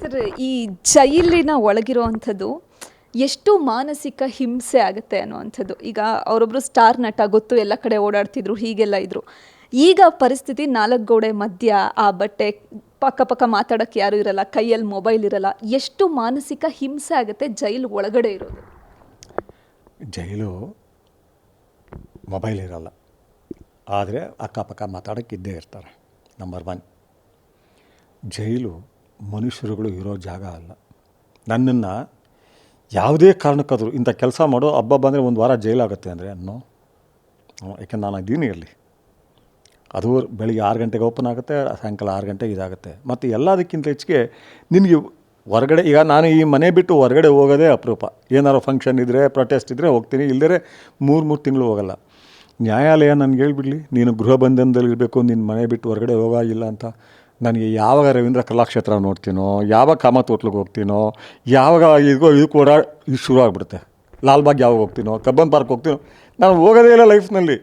Sir, ಈ ಜೈಲಿನ ಒಳಗಿರುವಂಥದ್ದು ಎಷ್ಟು ಮಾನಸಿಕ ಹಿಂಸೆ ಆಗುತ್ತೆ ಅನ್ನುವಂಥದ್ದು. ಈಗ ಅವರೊಬ್ಬರು ಸ್ಟಾರ್ ನಟ, ಗೊತ್ತು, ಎಲ್ಲ ಕಡೆ ಓಡಾಡ್ತಿದ್ರು, ಹೀಗೆಲ್ಲ ಇದ್ರು. ಈಗ ಪರಿಸ್ಥಿತಿ ನಾಲ್ಕು ಗೋಡೆ ಮಧ್ಯ ಆ ಬಟ್ಟೆ ಪಕ್ಕ ಪಕ್ಕ ಮಾತಾಡೋಕ್ಕೆ ಯಾರು ಇರಲ್ಲ, ಕೈಯಲ್ಲಿ ಮೊಬೈಲ್ ಇರಲ್ಲ, ಎಷ್ಟು ಮಾನಸಿಕ ಹಿಂಸೆ ಆಗುತ್ತೆ ಜೈಲು ಒಳಗಡೆ ಇರೋದು. ಜೈಲು ಮೊಬೈಲ್ ಇರಲ್ಲ. ಆದರೆ ಅಕ್ಕಪಕ್ಕ ಮಾತಾಡೋಕ್ಕಿದ್ದೇ ಇರ್ತಾರೆ ನಂಬರ್ ಒನ್ ಜೈಲು ಮನುಷ್ಯರುಗಳು ಇರೋ ಜಾಗ ಅಲ್ಲ. ನನ್ನನ್ನು ಯಾವುದೇ ಕಾರಣಕ್ಕಾದರೂ ಇಂಥ ಕೆಲಸ ಮಾಡೋ ಹಬ್ಬ ಬಂದರೆ ಒಂದು ವಾರ ಜೈಲಾಗುತ್ತೆ ಅಂದರೆ ಅನ್ನೋ. ಯಾಕೆ ನಾನು ಇದ್ದೀನಿ ಇರಲಿ ಅದು ಬೆಳಿಗ್ಗೆ ಆರು ಗಂಟೆಗೆ ಓಪನ್ ಆಗುತ್ತೆ, ಸಾಯಂಕಾಲ ಆರು ಗಂಟೆಗೆ ಇದಾಗುತ್ತೆ. ಮತ್ತು ಎಲ್ಲದಕ್ಕಿಂತ ಹೆಚ್ಚಿಗೆ ನಿನಗೆ ಹೊರಗಡೆ, ಈಗ ನಾನು ಈ ಮನೆ ಬಿಟ್ಟು ಹೊರಗಡೆ ಹೋಗೋದೇ ಅಪರೂಪ. ಏನಾರು ಫಂಕ್ಷನ್ ಇದ್ದರೆ ಪ್ರೊಟೆಸ್ಟ್ ಇದ್ದರೆ ಹೋಗ್ತೀನಿ ಇಲ್ಲದೇ ಮೂರು ಮೂರು ತಿಂಗಳು ಹೋಗಲ್ಲ. ನ್ಯಾಯಾಲಯ ನನಗೆ ಹೇಳ್ಬಿಡ್ಲಿ, ನೀನು ಗೃಹ ಬಂಧನದಲ್ಲಿರಬೇಕು ನಿನ್ನ ಮನೆ ಬಿಟ್ಟು ಹೊರಗಡೆ ಹೋಗಾಗಿಲ್ಲ ಅಂತ. ನನಗೆ ಯಾವಾಗ ರವೀಂದ್ರ ಕಲಾಕ್ಷೇತ್ರ ನೋಡ್ತೀನೋ, ಯಾವಾಗ ಕಾಮತ್ ಹೋಟ್ಲಿಗೆ ಹೋಗ್ತೀನೋ, ಯಾವಾಗ ಇದಕ್ಕೋ ಇದು ಕೂಡ ಇದು ಶುರು ಆಗಿಬಿಡುತ್ತೆ ಲಾಲ್ಬಾಗ್ ಯಾವಾಗ ಹೋಗ್ತೀನೋ, ಕಬ್ಬನ್ ಪಾರ್ಕ್ ಹೋಗ್ತೀನೋ, ನಾನು ಹೋಗೋದೇ ಇಲ್ಲ ಲೈಫ್ನಲ್ಲಿ.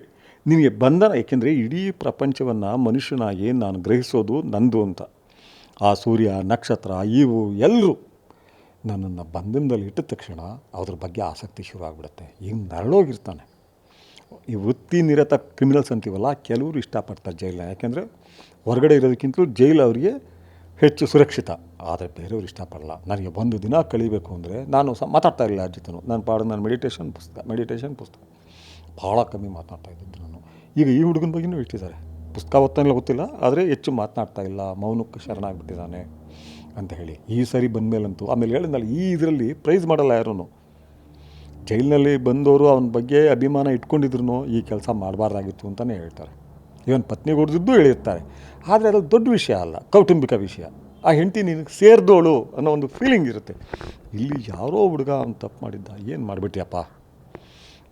ನಿನಗೆ ಬಂಧನ, ಏಕೆಂದರೆ ಇಡೀ ಪ್ರಪಂಚವನ್ನು ಮನುಷ್ಯನಾಗಿ ನಾನು ಗ್ರಹಿಸೋದು ನಂದು ಅಂತ. ಆ ಸೂರ್ಯ, ನಕ್ಷತ್ರ, ಇವು ಎಲ್ಲರೂ ನನ್ನನ್ನು ಬಂಧನದಲ್ಲಿ ಇಟ್ಟ ತಕ್ಷಣ ಅದ್ರ ಬಗ್ಗೆ ಆಸಕ್ತಿ ಶುರು ಆಗಿಬಿಡುತ್ತೆ ಹಿಂಗೆ ನರಳೋಗಿರ್ತಾನೆ. ಈ ವೃತ್ತಿ ನಿರತ ಕ್ರಿಮಿನಲ್ಸ್ ಅಂತೀವಲ್ಲ, ಕೆಲವರು ಇಷ್ಟಪಡ್ತಾರೆ ಜೈಲ ಯಾಕೆಂದರೆ ಹೊರಗಡೆ ಇರೋದಕ್ಕಿಂತಲೂ ಜೈಲು ಅವರಿಗೆ ಹೆಚ್ಚು ಸುರಕ್ಷಿತ. ಆದರೆ ಬೇರೆಯವ್ರು ಇಷ್ಟಪಡಲ್ಲ. ನನಗೆ ಒಂದು ದಿನ ಕಳಿಬೇಕು ಅಂದರೆ ನಾನು ಸಹ ಮಾತಾಡ್ತಾ ಇರಲಿಲ್ಲ ಯಾರ ಜೊತೆನೂ. ನಾನು ಪಾಡು, ನಾನು ಮೆಡಿಟೇಷನ್ ಪುಸ್ತಕ ಮೆಡಿಟೇಷನ್ ಪುಸ್ತಕ ಭಾಳ ಕಮ್ಮಿ ಮಾತನಾಡ್ತಾ ಇದ್ದಿದ್ದು ನಾನು. ಈಗ ಈ ಹುಡುಗನ ಬಗ್ಗೆನೂ ಇಟ್ಟಿದ್ದಾರೆ ಪುಸ್ತಕ ಓದ್ತಾನೆ ಗೊತ್ತಿಲ್ಲ, ಆದರೆ ಹೆಚ್ಚು ಮಾತನಾಡ್ತಾ ಇಲ್ಲ, ಮೌನಕ್ಕೆ ಶರಣಾಗಿಬಿಟ್ಟಿದ್ದಾನೆ ಅಂತ ಹೇಳಿ. ಈ ಸರಿ ಬಂದಮೇಲಂತೂ, ಆಮೇಲೆ ಹೇಳಿದ್ನಲ್ಲ, ಈ ಇದರಲ್ಲಿ ಪ್ರೈಸ್ ಮಾಡಲ್ಲ ಯಾರೂ ಜೈಲಿನಲ್ಲಿ ಬಂದವರು ಅವನ ಬಗ್ಗೆ ಅಭಿಮಾನ ಇಟ್ಕೊಂಡಿದ್ರು ಈ ಕೆಲಸ ಮಾಡಬಾರ್ದಾಗಿತ್ತು ಅಂತಲೇ ಹೇಳ್ತಾರೆ. ಇವನ್ ಪತ್ನಿ ಹೊಡೆದಿದ್ದು ಎಳೆಯುತ್ತಾರೆ. ಆದರೆ ಅದು ದೊಡ್ಡ ವಿಷಯ ಅಲ್ಲ, ಕೌಟುಂಬಿಕ ವಿಷಯ. ಆ ಹೆಂಡತಿ ನಿನಗೆ ಸೇರಿದೋಳು ಅನ್ನೋ ಒಂದು ಫೀಲಿಂಗ್ ಇರುತ್ತೆ. ಇಲ್ಲಿ ಯಾರೋ ಹುಡುಗ ಅವ್ನು ತಪ್ಪು ಮಾಡಿದ್ದ, ಏನು ಮಾಡಿಬಿಟ್ಟಿಯಪ್ಪ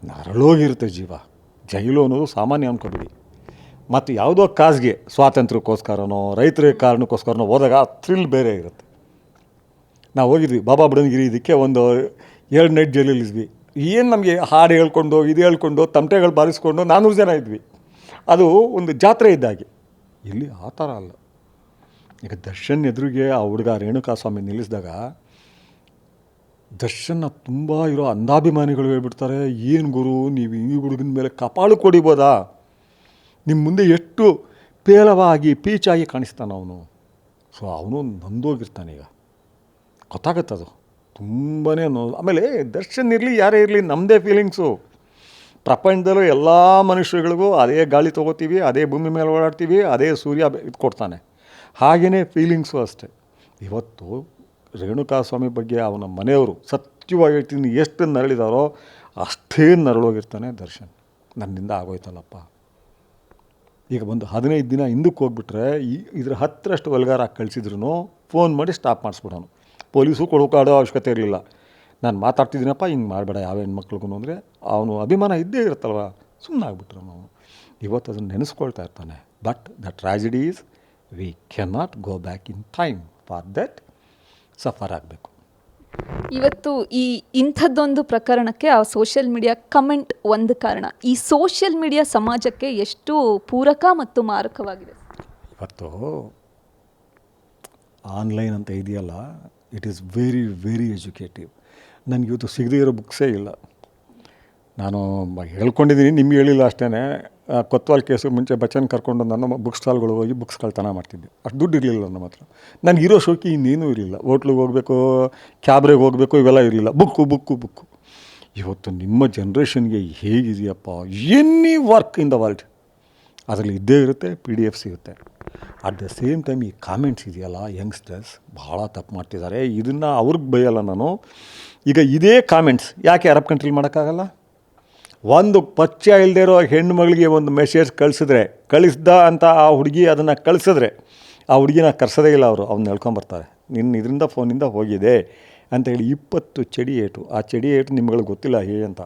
ನರಳೋಗಿರುತ್ತೆ ಜೀವ. ಜೈಲು ಅನ್ನೋದು ಸಾಮಾನ್ಯ ಅಂದ್ಕೊಬಿಡಿ ಮತ್ತು ಯಾವುದೋ ಕಾಸ್ಗೆ ಸ್ವಾತಂತ್ರ್ಯಕ್ಕೋಸ್ಕರನೋ, ರೈತರ ಕಾರಣಕ್ಕೋಸ್ಕರನೋ ಹೋದಾಗ ಥ್ರಿಲ್ ಬೇರೆ ಇರುತ್ತೆ. ನಾವು ಹೋಗಿದ್ವಿ, ಬಾಬಾ ಬುಡನ್ಗಿರಿ ಇದಕ್ಕೆ ಒಂದು ಎರಡು ನೈಟ್ ಜೈಲಲ್ಲಿದ್ವಿ ಏನು ನಮಗೆ ಹಾಡು ಹೇಳ್ಕೊಂಡು, ಇದು ಹೇಳ್ಕೊಂಡು, ತಮಟೆಗಳು ಬಾರಿಸ್ಕೊಂಡು ನಾನ್ನೂರು ಜನ ಇದ್ವಿ. ಅದು ಒಂದು ಜಾತ್ರೆ ಇದ್ದಾಗೆ. ಇಲ್ಲಿ ಆ ಥರ ಅಲ್ಲ. ಈಗ ದರ್ಶನ್ ಎದುರಿಗೆ ಆ ಹುಡುಗ ರೇಣುಕಾಸ್ವಾಮಿ ನಿಲ್ಲಿಸಿದಾಗ ದರ್ಶನ್ನ ತುಂಬ ಇರೋ ಅಂಧಾಭಿಮಾನಿಗಳು ಹೇಳ್ಬಿಡ್ತಾರೆ, ಏನು ಗುರು, ನೀವು ಈ ಹುಡುಗನ ಮೇಲೆ ಕಪಾಳು ಕೊಡಿಬೋದಾ? ನಿಮ್ಮ ಮುಂದೆ ಎಷ್ಟು ಪೇಲವಾಗಿ, ಪೀಚಾಗಿ ಕಾಣಿಸ್ತಾನೆ ಅವನು. ಸೊ ಅವನು ನಂದೋಗಿರ್ತಾನೆ ಈಗ. ಗೊತ್ತಾಗತ್ತದು. ತುಂಬನೇ ನೋ ಆಮೇಲೆ ದರ್ಶನ್ ಇರಲಿ, ಯಾರೇ ಇರಲಿ ನಮ್ಮದೇ ಫೀಲಿಂಗ್ಸು ಪ್ರಪಂಚದಲ್ಲೂ ಎಲ್ಲ ಮನುಷ್ಯರಿಗಳಿಗೂ ಅದೇ ಗಾಳಿ ತೊಗೋತೀವಿ, ಅದೇ ಭೂಮಿ ಮೇಲೆ ಓಡಾಡ್ತೀವಿ, ಅದೇ ಸೂರ್ಯ ಇದು ಕೊಡ್ತಾನೆ. ಹಾಗೆಯೇ ಫೀಲಿಂಗ್ಸು ಅಷ್ಟೇ. ಇವತ್ತು ರೇಣುಕಾಸ್ವಾಮಿ ಬಗ್ಗೆ ಅವನ ಮನೆಯವರು ಸತ್ಯವಾಗಿ ಹೇಳ್ತೀನಿ, ಎಷ್ಟು ನರಳಿದಾರೋ ಅಷ್ಟೇ ನರಳೋಗಿರ್ತಾನೆ ದರ್ಶನ್. ನನ್ನಿಂದ ಆಗೋಯ್ತಲ್ಲಪ್ಪ. ಈಗ ಒಂದು ಹದಿನೈದು ದಿನ ಹಿಂದಕ್ಕೆ ಹೋಗ್ಬಿಟ್ರೆ ಈ, ಇದ್ರ ಹತ್ತರಷ್ಟು ವಲ್ಗಾರ ಕಳಿಸಿದ್ರು ಫೋನ್ ಮಾಡಿ ಸ್ಟಾಪ್ ಮಾಡಿಸ್ಬಿಡೋನು. ಪೊಲೀಸು ಕೊಡೋಕಾಡೋ ಅವಶ್ಯಕತೆ ಇರಲಿಲ್ಲ. ನಾನು ಮಾತಾಡ್ತಿದ್ದೀನಪ್ಪ ಹಿಂಗೆ ಮಾಡಬೇಡ ಯಾವ ಹೆಣ್ಮಕ್ಳಿಗೂ ಅಂದರೆ ಅವನು ಅಭಿಮಾನ ಇದ್ದೇ ಇರುತ್ತಲ್ವ? ಸುಮ್ಮನೆ ಆಗ್ಬಿಟ್ರು ನಾವು ಇವತ್ತು ಅದನ್ನು ನೆನೆಸ್ಕೊಳ್ತಾ ಇರ್ತಾನೆ. But the tragedy is we cannot go back in time for that suffer ಆಗಬೇಕು. ಇವತ್ತು ಈ ಇಂಥದ್ದೊಂದು ಪ್ರಕರಣಕ್ಕೆ ಆ ಸೋಷಿಯಲ್ ಮೀಡಿಯಾ ಕಮೆಂಟ್ ಒಂದು ಕಾರಣ. ಈ ಸೋಷಿಯಲ್ ಮೀಡಿಯಾ ಸಮಾಜಕ್ಕೆ ಎಷ್ಟು ಪೂರಕ ಮತ್ತು ಮಾರಕವಾಗಿದೆ? ಇವತ್ತು ಆನ್ಲೈನ್ ಅಂತ ಇದೆಯಲ್ಲ it is very very educative ನನಗೆ ಇವತ್ತು ಸಿಗದೇ ಇರೋ ಬುಕ್ಸೇ ಇಲ್ಲ. ನಾನು ಹೇಳ್ಕೊಂಡಿದ್ದೀನಿ, ನಿಮ್ಗೆ ಹೇಳಿಲ್ಲ ಅಷ್ಟೇ ಕೊತ್ವಾಲ್ ಕೇಸು ಮುಂಚೆ ಬಚ್ಚನ್ ಕರ್ಕೊಂಡು ನನ್ನ ಬುಕ್ ಸ್ಟಾಲ್ಗಳು ಹೋಗಿ ಬುಕ್ಸ್ ಕಳ್ತನ ಮಾಡ್ತಿದ್ದೆ. ಅಷ್ಟು ದುಡ್ಡು ಇರಲಿಲ್ಲ ನಮ್ಮ ಹತ್ರ. ಇರೋ ಶೋಕಿ ಇನ್ನೇನೂ ಇರಲಿಲ್ಲ. ಹೋಟ್ಲಿಗೆ ಹೋಗಬೇಕು, ಕ್ಯಾಬ್ರಿಗೆ ಹೋಗಬೇಕು ಇವೆಲ್ಲ ಇರಲಿಲ್ಲ. Book book book. ಇವತ್ತು ನಿಮ್ಮ ಜನ್ರೇಷನ್ಗೆ ಹೇಗಿದೆಯಪ್ಪ? Any work in the world. ಅದರಲ್ಲಿ ಇದ್ದೇ ಇರುತ್ತೆ ಪಿ ಡಿ ಎಫ್ ಸಿಗುತ್ತೆ ಅಟ್ ದ ಸೇಮ್ ಟೈಮ್ ಈ ಕಾಮೆಂಟ್ಸ್ ಇದೆಯಲ್ಲ ಯಂಗ್ಸ್ಟರ್ಸ್ ಭಾಳ ತಪ್ಪು ಮಾಡ್ತಿದ್ದಾರೆ. ಇದನ್ನು ಅವ್ರಿಗೆ ಬೈಯಲ್ಲ ನಾನು. ಈಗ ಇದೇ ಕಾಮೆಂಟ್ಸ್ ಯಾಕೆ ಅರಬ್ ಕಂಟ್ರಿಲಿ ಮಾಡೋಕ್ಕಾಗಲ್ಲ? ಒಂದು ಪಚ್ಚೆ ಇಲ್ಲದೆ ಇರೋ ಹೆಣ್ಮಗಳಿಗೆ ಒಂದು ಮೆಸೇಜ್ ಕಳಿಸಿದ್ರೆ, ಕಳಿಸ್ದ ಅಂತ ಆ ಹುಡುಗಿ ಅದನ್ನು ಕಳಿಸಿದ್ರೆ, ಆ ಹುಡುಗಿನ ಕರ್ಸೋದೇ ಇಲ್ಲ ಅವರು, ಅವ್ನು ಹೇಳ್ಕೊಂಬರ್ತಾರೆ ನಿನ್ನ ಇದರಿಂದ ಫೋನಿಂದ ಹೋಗಿದೆ ಅಂತ ಹೇಳಿ ಇಪ್ಪತ್ತು ಚಡಿ ಏಟು. ಆ ಚಡಿ ಏಟು ನಿಮ್ಗಳಿಗೆ ಗೊತ್ತಿಲ್ಲ ಹೇ ಅಂತ.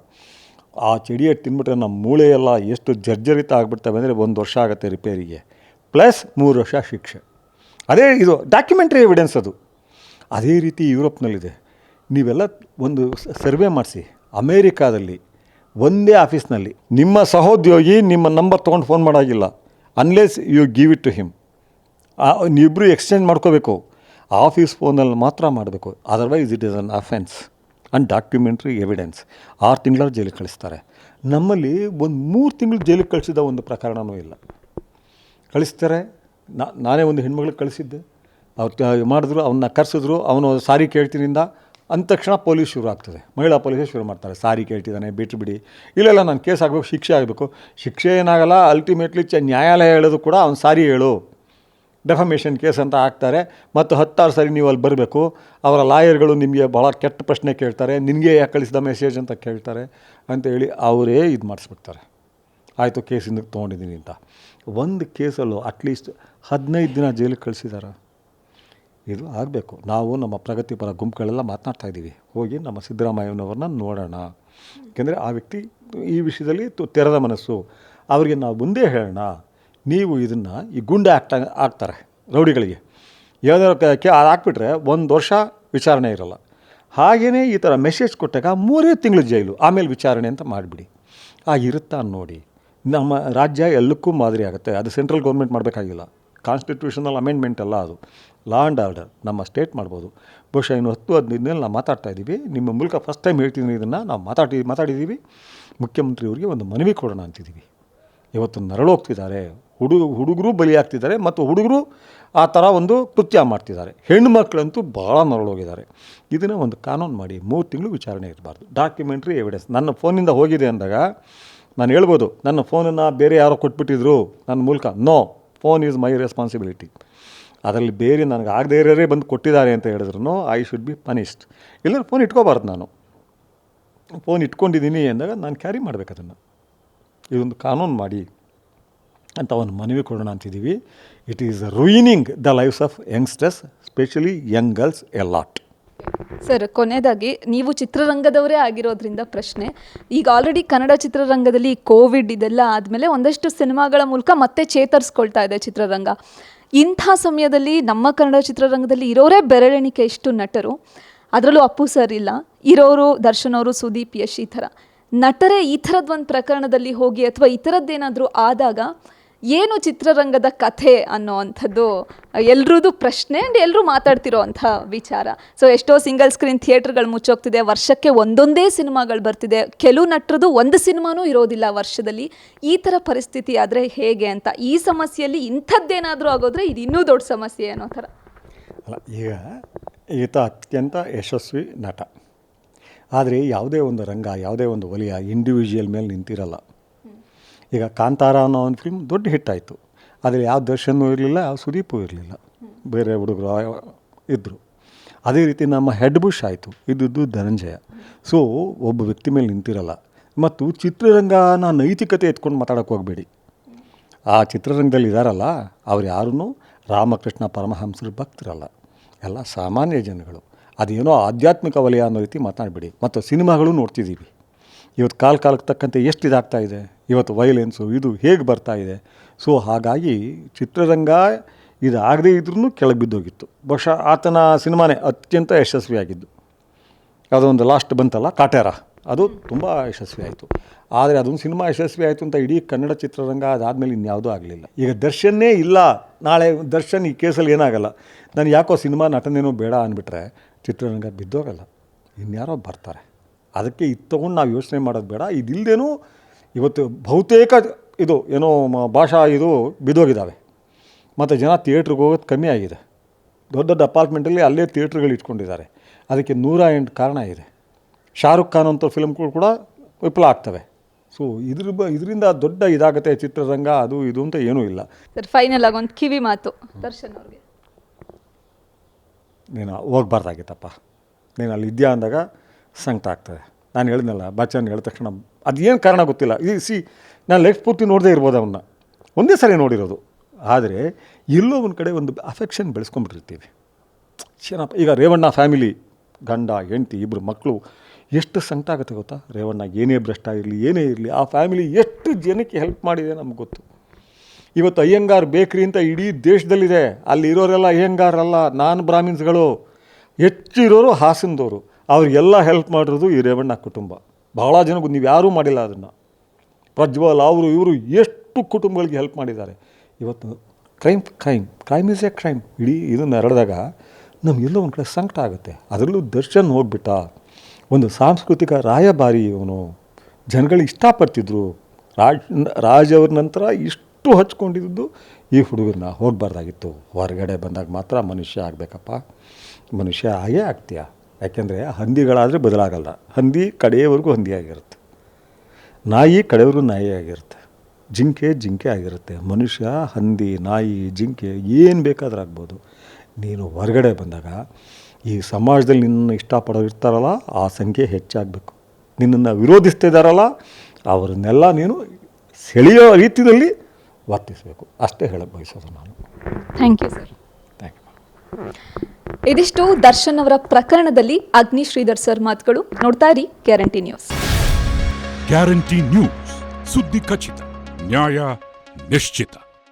ಆ ಚಡಿ ತಿನ್ಬಿಟ್ರೆ ನಮ್ಮ ಮೂಳೆ ಎಲ್ಲ ಎಷ್ಟು ಜರ್ಜರಿತ ಆಗಿಬಿಡ್ತವೆ ಅಂದರೆ ಒಂದು ವರ್ಷ ಆಗುತ್ತೆ ರಿಪೇರಿಗೆ. ಪ್ಲಸ್ ಮೂರು ವರ್ಷ ಶಿಕ್ಷೆ. ಅದೇ ಇದು ಡಾಕ್ಯುಮೆಂಟ್ರಿ ಎವಿಡೆನ್ಸ್ ಅದು. ಅದೇ ರೀತಿ ಯುರೋಪ್ನಲ್ಲಿದೆ. ನೀವೆಲ್ಲ ಒಂದು ಸರ್ವೆ ಮಾಡಿಸಿ. ಅಮೇರಿಕಾದಲ್ಲಿ, ಒಂದೇ ಆಫೀಸ್ನಲ್ಲಿ ನಿಮ್ಮ ಸಹೋದ್ಯೋಗಿ ನಿಮ್ಮ ನಂಬರ್ ತೊಗೊಂಡು phone ಮಾಡೋಗಿಲ್ಲ. Unless you give it to him ನೀವಿಬ್ಬರು ಎಕ್ಸ್ಚೇಂಜ್ ಮಾಡ್ಕೋಬೇಕು. ಆಫೀಸ್ ಫೋನಲ್ಲಿ ಮಾತ್ರ ಮಾಡಬೇಕು. Otherwise it is an offence and documentary evidence ಆರು ತಿಂಗಳ ಜೈಲಿಗೆ ಕಳಿಸ್ತಾರೆ. ನಮ್ಮಲ್ಲಿ ಒಂದು ಮೂರು ತಿಂಗಳು ಜೈಲಿಗೆ ಕಳಿಸಿದ ಒಂದು ಪ್ರಕರಣವೂ ಇಲ್ಲ. ಕಳಿಸ್ತಾರೆ. ನಾನೇ ಒಂದು ಹೆಣ್ಮಗಳಿಗೆ ಕಳಿಸಿದ್ದೆ. ಅವ್ರು ಮಾಡಿದ್ರು ಅವನ್ನ ಕರೆಸಿದ್ರು, ಅವನು ಸಾರಿ ಕೇಳ್ತೀನಿಂದ ಅಂದ ತಕ್ಷಣ ಪೊಲೀಸ್ ಶುರು ಆಗ್ತದೆ. ಮಹಿಳಾ ಪೊಲೀಸೇ ಶುರು ಮಾಡ್ತಾರೆ. ಸಾರಿ ಕೇಳ್ತಿದ್ದಾನೆ ಬಿಟ್ಟು ಬಿಡಿ. ಇಲ್ಲೆಲ್ಲ ನಾನು ಕೇಸ್ ಆಗಬೇಕು ಶಿಕ್ಷೆ ಆಗಬೇಕು. ಶಿಕ್ಷೆ ಏನಾಗಲ್ಲ ಅಲ್ಟಿಮೇಟ್ಲಿ ಚ ನ್ಯಾಯಾಲಯ ಹೇಳೋದು ಕೂಡ ಅವ್ನು ಸಾರಿ ಹೇಳು. ಡೆಫಮೇಷನ್ ಕೇಸ್ ಅಂತ ಹಾಕ್ತಾರೆ. ಮತ್ತು ಹತ್ತಾರು ಸರಿ ನೀವು ಅಲ್ಲಿ ಬರಬೇಕು. ಅವರ ಲಾಯರ್ಗಳು ನಿಮಗೆ ಭಾಳ ಕೆಟ್ಟ ಪ್ರಶ್ನೆ ಕೇಳ್ತಾರೆ. ನಿನಗೆ ಯಾಕೆ ಕಳಿಸಿದ ಮೆಸೇಜ್ ಅಂತ ಕೇಳ್ತಾರೆ ಅಂತ ಹೇಳಿ ಅವರೇ ಇದು ಮಾಡಿಸ್ಬಿಡ್ತಾರೆ. ಆಯಿತು ಕೇಸಿಂದ ತೊಗೊಂಡಿದ್ದೀನಿ ಅಂತ. ಒಂದು ಕೇಸಲ್ಲೂ ಅಟ್ಲೀಸ್ಟ್ ಹದಿನೈದು ದಿನ ಜೈಲಿಗೆ ಕಳಿಸಿದಾರ. ಇದು ಆಗಬೇಕು. ನಾವು ನಮ್ಮ ಪ್ರಗತಿಪರ ಗುಂಪುಗಳೆಲ್ಲ ಮಾತನಾಡ್ತಾ ಇದ್ದೀವಿ. ಹೋಗಿ ನಮ್ಮ ಸಿದ್ದರಾಮಯ್ಯನವ್ರನ್ನ ನೋಡೋಣ. ಏಕೆಂದರೆ ಆ ವ್ಯಕ್ತಿ ಈ ವಿಷಯದಲ್ಲಿ ತೆರೆದ ಮನಸ್ಸು. ಅವರಿಗೆ ನಾವು ಮುಂದೆ ಹೇಳೋಣ. ನೀವು ಇದನ್ನು ಈ ಗುಂಡೆ ಹಾಕ್ತಾ ಆಗ್ತಾರೆ ರೌಡಿಗಳಿಗೆ. ಯಾವ್ದಾದ್ರು ಕೇ ಅದು ಹಾಕ್ಬಿಟ್ರೆ ಒಂದು ವರ್ಷ ವಿಚಾರಣೆ ಇರಲ್ಲ. ಹಾಗೆಯೇ ಈ ಥರ ಮೆಸೇಜ್ ಕೊಟ್ಟಾಗ ಮೂರೇ ತಿಂಗಳು ಜೈಲು. ಆಮೇಲೆ ವಿಚಾರಣೆ ಅಂತ ಮಾಡಿಬಿಡಿ. ಆಗಿರುತ್ತಾ ನೋಡಿ. ನಮ್ಮ ರಾಜ್ಯ ಎಲ್ಲಕ್ಕೂ ಮಾದರಿ ಆಗುತ್ತೆ. ಅದು ಸೆಂಟ್ರಲ್ ಗೌರ್ಮೆಂಟ್ ಮಾಡಬೇಕಾಗಿಲ್ಲ. ಕಾನ್ಸ್ಟಿಟ್ಯೂಷನಲ್ ಅಮೆಂಡ್ಮೆಂಟ್ ಅಲ್ಲ ಅದು. ಲಾ ಆ್ಯಂಡ್ ಆರ್ಡರ್ ನಮ್ಮ ಸ್ಟೇಟ್ ಮಾಡ್ಬೋದು. ಬಹುಶಃ ಇನ್ನು ಹತ್ತು, ಹದಿನೈದು ದಿನ ನಾವು ಮಾತಾಡ್ತಾ ಇದ್ದೀವಿ ನಿಮ್ಮ ಮೂಲಕ ಫಸ್ಟ್ ಟೈಮ್ ಹೇಳ್ತಿದ್ದೀನಿ ಇದನ್ನು. ನಾವು ಮಾತಾಡಿ ಮಾತಾಡಿದ್ದೀವಿ ಮುಖ್ಯಮಂತ್ರಿಯವರಿಗೆ ಒಂದು ಮನವಿ ಕೊಡೋಣ ಅಂತಿದ್ದೀವಿ ಇವತ್ತು ನರಳೋಗ್ತಿದ್ದಾರೆ. ಹುಡುಗ ಹುಡುಗರು ಬಲಿಯಾಗ್ತಿದ್ದಾರೆ ಮತ್ತು ಹುಡುಗರು ಆ ಥರ ಒಂದು ಕೃತ್ಯ ಮಾಡ್ತಿದ್ದಾರೆ. ಹೆಣ್ಣು ಮಕ್ಕಳಂತೂ ಭಾಳ ನರಳೋಗಿದ್ದಾರೆ ಇದನ್ನು ಒಂದು ಕಾನೂನು ಮಾಡಿ ಮೂರು ತಿಂಗಳು ವಿಚಾರಣೆ ಇರಬಾರ್ದು. ಡಾಕ್ಯುಮೆಂಟ್ರಿ ಎವಿಡೆನ್ಸ್ ನನ್ನ ಫೋನಿಂದ ಹೋಗಿದೆ ಅಂದಾಗ ನಾನು ಹೇಳ್ಬೋದು, ನನ್ನ ಫೋನನ್ನು ಬೇರೆ ಯಾರೋ ಕೊಟ್ಬಿಟ್ಟಿದ್ರು ನನ್ನ ಮೂಲಕ. No phone is my responsibility ಅದರಲ್ಲಿ ಬೇರೆ ನನಗೆ ಆಗದೇ ಇರೋರೇ ಬಂದು ಕೊಟ್ಟಿದ್ದಾರೆ ಅಂತ ಹೇಳಿದ್ರು. ಐ ಶುಡ್ ಬಿ ಪನಿಷ್ಡ್ ಇಲ್ಲ ಫೋನ್ ಇಟ್ಕೋಬಾರ್ದು ನಾನು. ಫೋನ್ ಇಟ್ಕೊಂಡಿದ್ದೀನಿ ಅಂದಾಗ ನಾನು ಕ್ಯಾರಿ ಮಾಡ್ಬೇಕು ಅದನ್ನು. ಇದೊಂದು ಕಾನೂನು ಮಾಡಿ. ಅಂತ ಒಂದು ಮನವಿ ಕೊಡೋಣ ಅಂತಿದ್ದೀವಿ. It is ruining the lives of youngsters specially young girls a lot sir ಕೊನೆಯದಾಗಿ, ನೀವು ಚಿತ್ರರಂಗದವರೇ ಆಗಿರೋದ್ರಿಂದ ಪ್ರಶ್ನೆ. ಈಗ ಆಲ್ರೆಡಿ ಕನ್ನಡ ಚಿತ್ರರಂಗದಲ್ಲಿ ಕೋವಿಡ್ ಇದೆಲ್ಲ ಆದಮೇಲೆ ಒಂದಷ್ಟು ಸಿನಿಮಾಗಳ ಮೂಲಕ ಮತ್ತೆ ಚೇತರಿಸ್ಕೊಳ್ತಾ ಇದೆ ಚಿತ್ರರಂಗ. ಇಂಥ ಸಮಯದಲ್ಲಿ ನಮ್ಮ ಕನ್ನಡ ಚಿತ್ರರಂಗದಲ್ಲಿ ಇರೋರೇ ಬೆರಳೆಣಿಕೆ ಇಷ್ಟು ನಟರು. ಅದರಲ್ಲೂ ಅಪ್ಪು ಸರ್ ಇಲ್ಲ. ಇರೋರು ದರ್ಶನ್ ಅವರು, ಸುದೀಪ್, ಯಶ್ ಈ ಥರ. ನಟರೇ ಈ ಥರದ್ದು ಒಂದು ಪ್ರಕರಣದಲ್ಲಿ ಹೋಗಿ ಅಥವಾ ಈ ಥರದ್ದೇನಾದರೂ ಆದಾಗ ಏನು ಚಿತ್ರರಂಗದ ಕಥೆ ಅನ್ನೋ ಅಂಥದ್ದು ಎಲ್ರದ್ದು ಪ್ರಶ್ನೆ ಆ್ಯಂಡ್ ಎಲ್ಲರೂ ಮಾತಾಡ್ತಿರೋ ಅಂಥ ವಿಚಾರ. ಸೊ ಎಷ್ಟೋ ಸಿಂಗಲ್ ಸ್ಕ್ರೀನ್ ಥಿಯೇಟ್ರ್ಗಳು ಮುಚ್ಚೋಗ್ತಿದೆ, ವರ್ಷಕ್ಕೆ ಒಂದೊಂದೇ ಸಿನಿಮಾಗಳು ಬರ್ತಿದೆ. ಕೆಲವು ನಟರದು ಒಂದು ಸಿನಿಮಾನೂ ಇರೋದಿಲ್ಲ ವರ್ಷದಲ್ಲಿ. ಈ ಥರ ಪರಿಸ್ಥಿತಿ ಆದರೆ ಹೇಗೆ ಅಂತ. ಈ ಸಮಸ್ಯೆಯಲ್ಲಿ ಇಂಥದ್ದೇನಾದರೂ ಆಗೋದ್ರೆ ಇದು ಇನ್ನೂ ದೊಡ್ಡ ಸಮಸ್ಯೆ ಅನ್ನೋ ಥರ. ಅಲ್ಲ, ಈಗ ಈತ ಅತ್ಯಂತ ಯಶಸ್ವಿ ನಟ. ಆದರೆ ಯಾವುದೇ ಒಂದು ರಂಗ, ಯಾವುದೇ ಒಂದು ವಲಯ ಇಂಡಿವಿಜುವಲ್ ಮೇಲೆ ನಿಂತಿರಲ್ಲ. ಈಗ ಕಾಂತಾರ ಅನ್ನೋ ಒಂದು ಫಿಲ್ಮ್ ದೊಡ್ಡ ಹಿಟ್ ಆಯಿತು. ಆದರೆ ಯಾವ ದರ್ಶನೂ ಇರಲಿಲ್ಲ, ಯಾವ ಸುದೀಪು ಇರಲಿಲ್ಲ. ಬೇರೆ ಹುಡುಗರು ಇದ್ದರು ಅದೇ ರೀತಿ ನಮ್ಮ ಹೆಡ್ ಬುಷ್ ಆಯಿತು. ಇದ್ದದ್ದು ಧನಂಜಯ. ಸೊ ಒಬ್ಬ ವ್ಯಕ್ತಿ ಮೇಲೆ ನಿಂತಿರಲ್ಲ. ಮತ್ತು ಚಿತ್ರರಂಗನ ನೈತಿಕತೆ ಎತ್ಕೊಂಡು ಮಾತಾಡೋಕ್ಕೆ ಹೋಗಬೇಡಿ. ಆ ಚಿತ್ರರಂಗದಲ್ಲಿ ಇದ್ದಾರಲ್ಲ ಅವ್ರು ಯಾರೂ ರಾಮಕೃಷ್ಣ ಪರಮಹಂಸರು ಭಕ್ತರಲ್ಲ. ಎಲ್ಲ ಸಾಮಾನ್ಯ ಜನಗಳು. ಅದೇನೋ ಆಧ್ಯಾತ್ಮಿಕ ವಲಯ ಅನ್ನೋ ರೀತಿ ಮಾತಾಡಬೇಡಿ. ಮತ್ತು ಸಿನಿಮಾಗಳು ನೋಡ್ತಿದ್ದೀವಿ. ಇವತ್ತು ಕಾಲ ಕಾಲಕ್ಕೆ ತಕ್ಕಂತೆ ಎಷ್ಟು ಇದಾಗ್ತಾ ಇದೆ? ಇವತ್ತು ವೈಲೆನ್ಸು ಇದು ಹೇಗೆ ಬರ್ತಾ ಇದೆ? ಸೊ ಹಾಗಾಗಿ ಚಿತ್ರರಂಗ ಇದು ಆಗದೇ ಇದ್ರೂ ಕೆಳಗೆ ಬಿದ್ದೋಗಿತ್ತು. ಬಹುಶಃ ಆತನ ಸಿನಿಮಾನೇ ಅತ್ಯಂತ ಯಶಸ್ವಿಯಾಗಿದ್ದು. ಯಾವುದೋ ಒಂದು ಲಾಸ್ಟ್ ಬಂತಲ್ಲ, ಕಾಟ್ಯಾರ. ಅದು ತುಂಬ ಯಶಸ್ವಿ ಆಯಿತು. ಆದರೆ ಅದೊಂದು ಸಿನಿಮಾ ಯಶಸ್ವಿ ಆಯಿತು ಅಂತ ಇಡೀ ಕನ್ನಡ ಚಿತ್ರರಂಗ ಅದಾದಮೇಲೆ ಇನ್ಯಾವುದೂ ಆಗಲಿಲ್ಲ. ಈಗ ದರ್ಶನ್ನೇ ಇಲ್ಲ. ನಾಳೆ ದರ್ಶನ್ ಈ ಕೇಸಲ್ಲಿ ಏನಾಗಲ್ಲ. ನಾನು ಯಾಕೋ ಸಿನಿಮಾ ನಟನೇನೋ ಬೇಡ ಅಂದ್ಬಿಟ್ರೆ ಚಿತ್ರರಂಗ ಬಿದ್ದೋಗಲ್ಲ. ಇನ್ಯಾರೋ ಬರ್ತಾರೆ. ಅದಕ್ಕೆ ಇದು ತೊಗೊಂಡು ನಾವು ಯೋಚನೆ ಮಾಡೋದು ಬೇಡ. ಇದಿಲ್ಲದೇನು ಇವತ್ತು ಬಹುತೇಕ ಇದು ಏನೋ ಭಾಷಾ ಇದು ಬಿದ್ದೋಗಿದ್ದಾವೆ ಮತ್ತು ಜನ ಥಿಯೇಟ್ರಿಗೆ ಹೋಗೋದು ಕಮ್ಮಿ ಆಗಿದೆ. ದೊಡ್ಡ ದೊಡ್ಡ ಅಪಾರ್ಟ್ಮೆಂಟಲ್ಲಿ ಅಲ್ಲೇ ಥಿಯೇಟ್ರ್ಗಳು ಇಟ್ಕೊಂಡಿದ್ದಾರೆ. ಅದಕ್ಕೆ ನೂರ ಎಂಟು ಕಾರಣ ಇದೆ. ಶಾರುಖ್ ಖಾನ್ ಅಂತ ಫಿಲ್ಮ್ಗಳು ಕೂಡ ವಿಫಲ ಆಗ್ತವೆ. ಸೊ ಇದ್ರ ಬ ಇದರಿಂದ ದೊಡ್ಡ ಇದಾಗುತ್ತೆ ಚಿತ್ರರಂಗ ಅದು ಇದು ಅಂತ ಏನೂ ಇಲ್ಲ. ಸರ್ ಫೈನಲ್ ಆಗಿ ಒಂದು ಕಿವಿ ಮಾತು. ದರ್ಶನ್ ಅವ್ರಿಗೆ. ನೀನು ಹೋಗ್ಬಾರ್ದಾಗಿತ್ತಪ್ಪ. ನೀನು ಅಲ್ಲಿ ಇದೆಯಾ ಅಂದಾಗ ಸಂಕಟ ಆಗ್ತದೆ. ನಾನು ಹೇಳಿದ್ನಲ್ಲ, ಬಾಚನ್ ಹೇಳಿದ ತಕ್ಷಣ ಅದೇನು ಕಾರಣ ಗೊತ್ತಿಲ್ಲ. ಈ ಸಿ, ನಾನು ಲೈಫ್ ಪೂರ್ತಿ ನೋಡದೇ ಇರ್ಬೋದು ಅವನ್ನ. ಒಂದೇ ಸರಿ ನೋಡಿರೋದು. ಆದರೆ ಎಲ್ಲೋ ಒಂದು ಕಡೆ ಒಂದು ಅಫೆಕ್ಷನ್ ಬೆಳೆಸ್ಕೊಂಡ್ಬಿಟ್ಟಿರ್ತೀವಿ. ಏನಪ್ಪ ಈಗ ರೇವಣ್ಣ ಫ್ಯಾಮಿಲಿ ಗಂಡ, ಹೆಂಡತಿ ಇಬ್ಬರು ಮಕ್ಕಳು ಎಷ್ಟು ಸಂಕಟ ಆಗುತ್ತೆ ಗೊತ್ತಾ? ರೇವಣ್ಣ ಏನೇ ಭ್ರಷ್ಟ ಇರಲಿ, ಏನೇ ಇರಲಿ, ಆ ಫ್ಯಾಮಿಲಿ ಎಷ್ಟು ಜನಕ್ಕೆ ಹೆಲ್ಪ್ ಮಾಡಿದೆ ನಮ್ಗೆ ಗೊತ್ತು. ಇವತ್ತು ಅಯ್ಯಂಗಾರ್ ಬೇಕ್ರಿ ಅಂತ ಇಡೀ ದೇಶದಲ್ಲಿದೆ. ಅಲ್ಲಿ ಇರೋರೆಲ್ಲ ಅಯ್ಯಂಗಾರಲ್ಲ, ನಾನ್ ಬ್ರಾಹ್ಮಿನ್ಸ್ಗಳು. ಹೆಚ್ಚು ಇರೋರು ಹಾಸನದವರು. ಅವ್ರಿಗೆಲ್ಲ ಹೆಲ್ಪ್ ಮಾಡಿರೋದು ಈ ರೇವಣ್ಣ ಕುಟುಂಬ. ಬಹಳ ಜನಕ್ಕೆ ನೀವು ಯಾರೂ ಮಾಡಿಲ್ಲ ಅದನ್ನು. ಪ್ರಜ್ವಲ್ ಅವರು, ಇವರು ಎಷ್ಟು ಕುಟುಂಬಗಳಿಗೆ ಹೆಲ್ಪ್ ಮಾಡಿದ್ದಾರೆ. ಇವತ್ತು crime crime crime is a crime ಇಡೀ ಇದನ್ನು ಹರಡಿದಾಗ ನಮಗೆಲ್ಲೋ ಒಂದು ಕಡೆ ಸಂಕಟ ಆಗುತ್ತೆ. ಅದರಲ್ಲೂ ದರ್ಶನ್ ಹೋಗ್ಬಿಟ್ಟ. ಒಂದು ಸಾಂಸ್ಕೃತಿಕ ರಾಯಭಾರಿ ಇವನು. ಜನಗಳು ಇಷ್ಟಪಡ್ತಿದ್ರು. ರಾಜ್ ರಾಜ್ ಅವ್ರ ನಂತರ ಇಷ್ಟು ಹಚ್ಕೊಂಡಿದ್ದು ಈ ಹುಡುಗನ ಹೋಗಬಾರ್ದಾಗಿತ್ತು. ಹೊರಗಡೆ ಬಂದಾಗ ಮಾತ್ರ ಮನುಷ್ಯ ಆಗಬೇಕಪ್ಪ. ಮನುಷ್ಯ ಆಗೇ ಆಗ್ತೀಯ. ಯಾಕೆಂದರೆ ಹಂದಿಗಳಾದರೆ ಬದಲಾಗಲ್ಲ. ಹಂದಿ ಕಡೆಯವರೆಗೂ ಹಂದಿ ಆಗಿರುತ್ತೆ. ನಾಯಿ ಕಡೆಯವರು ನಾಯಿ ಆಗಿರುತ್ತೆ. ಜಿಂಕೆ ಜಿಂಕೆ ಆಗಿರುತ್ತೆ. ಮನುಷ್ಯ ಹಂದಿ ನಾಯಿ ಜಿಂಕೆ ಏನು ಬೇಕಾದರೂ ಆಗ್ಬೋದು. ನೀನು ಹೊರಗಡೆ ಬಂದಾಗ ಈ ಸಮಾಜದಲ್ಲಿ ನಿನ್ನನ್ನು ಇಷ್ಟಪಡೋರು ಇರ್ತಾರಲ್ಲ ಆ ಸಂಖ್ಯೆ ಹೆಚ್ಚಾಗಬೇಕು. ನಿನ್ನನ್ನು ವಿರೋಧಿಸ್ತಿದ್ದಾರಲ್ಲ ಅವರನ್ನೆಲ್ಲ ನೀನು ಸೆಳೆಯೋ ರೀತಿಯಲ್ಲಿ ವರ್ತಿಸಬೇಕು. ಅಷ್ಟೇ ಹೇಳಕ್ಕೆ ಬಯಸೋದು ನಾನು. Thank you sir thank you ಇದಿಷ್ಟು ದರ್ಶನ್ ಅವರ ಪ್ರಕರಣದಲ್ಲಿ ಅಗ್ನಿ ಶ್ರೀಧರ್ ಸರ್ ಮಾತುಗಳು. ನೋಡ್ತಾ ಇರಿ ಗ್ಯಾರಂಟಿ ನ್ಯೂಸ್. Guarantee news. ಸುದ್ದಿ ಖಚಿತ, ನ್ಯಾಯ ನಿಶ್ಚಿತ.